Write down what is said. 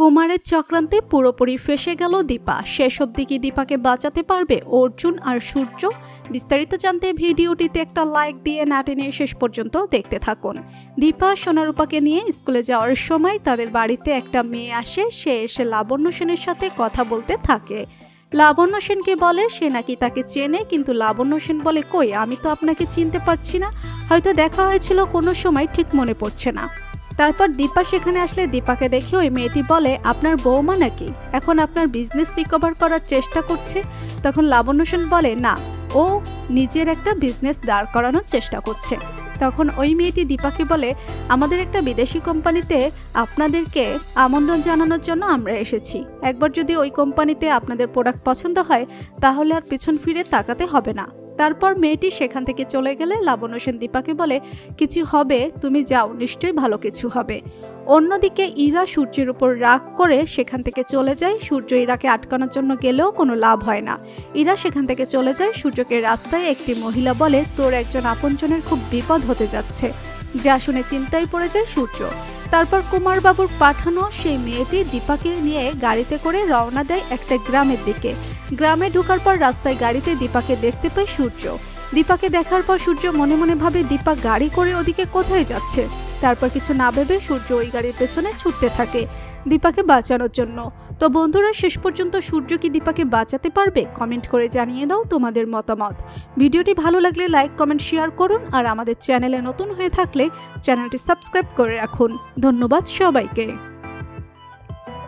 কুমারের চক্রান্তে পুরোপুরি ফেসে গেল দীপা। শেষ অবধি কি দীপাকে বাঁচাতে পারবে অর্জুন আর সূর্য? বিস্তারিত জানতে ভিডিওটিতে একটা লাইক দিয়ে না টেনে শেষ পর্যন্ত দেখতে থাকুন। দীপা, সোনারূপাকে নিয়ে স্কুলে যাওয়ার সময় তাদের বাড়িতে একটা মেয়ে আসে। সে এসে লাবণ্য সেনের সাথে কথা বলতে থাকে। লাবণ্য সেনকে বলে, সে নাকি তাকে চেনে, কিন্তু লাবণ্য সেন বলে, কই, আমি তো আপনাকে চিনতে পারছি না। হয়তো দেখা হয়েছিল কোনো সময়, ঠিক মনে পড়ছে না। তারপর দীপা সেখানে আসলে দীপাকে দেখে ওই মেয়েটি বলে, আপনার বৌমা নাকি? এখন আপনার বিজনেস রিকভার করার চেষ্টা করছে। তখন লাবণ্য সেন বলে, না, ও নিজের একটা বিজনেস দাঁড় করানোর চেষ্টা করছে। তখন ওই মেয়েটি দীপাকে বলে, আমাদের একটা বিদেশি কোম্পানিতে আপনাদেরকে আমন্ত্রণ জানানোর জন্য আমরা এসেছি। একবার যদি ওই কোম্পানিতে আপনাদের প্রোডাক্ট পছন্দ হয়, তাহলে আর পিছন ফিরে তাকাতে হবে না। তারপর মেয়েটি সেখান থেকে চলে গেলে লাবণ্য সেন দীপাকে বলে, কিছু হবে, তুমি যাও, নিশ্চয়ই ভালো কিছু হবে। অন্যদিকে ইরা সূর্যের উপর রাগ করে সেখান থেকে চলে যায়। সূর্য ইরাকে আটকানোর জন্য গেলেও কোনো লাভ হয় না। ইরা সেখান থেকে চলে যায়। সূর্যকে রাস্তায় একটি মহিলা বলে, তোর একজন আপনজনের খুব বিপদ হতে যাচ্ছে। যা শুনে চিন্তায় পড়ে যায় সূর্য। তারপর কুমারবাবুর পাঠানো সেই মেয়েটি দীপাকে নিয়ে গাড়িতে করে রওনা দেয় একটা গ্রামের দিকে। গ্রামে ঢুকার পর রাস্তায় গাড়িতে দীপাকে দেখতে পায় সূর্য। দীপাকে দেখার পর সূর্য মনে মনে ভাবে, দীপা, গাড়ি করে ওদিকে কোথায় যাচ্ছে? তারপর কিছু না ভেবে সূর্য ওই গাড়ির পেছনে ছুটতে থাকে দীপাকে বাঁচানোর জন্য। তো বন্ধুরা, শেষ পর্যন্ত সূর্য কি দীপাকে বাঁচাতে পারবে? কমেন্ট করে জানিয়ে দাও তোমাদের মতামত। ভিডিওটি ভালো লাগলে লাইক, কমেন্ট, শেয়ার করুন আর আমাদের চ্যানেলে নতুন হয়ে থাকলে চ্যানেলটি সাবস্ক্রাইব করে রাখুন। ধন্যবাদ সবাইকে।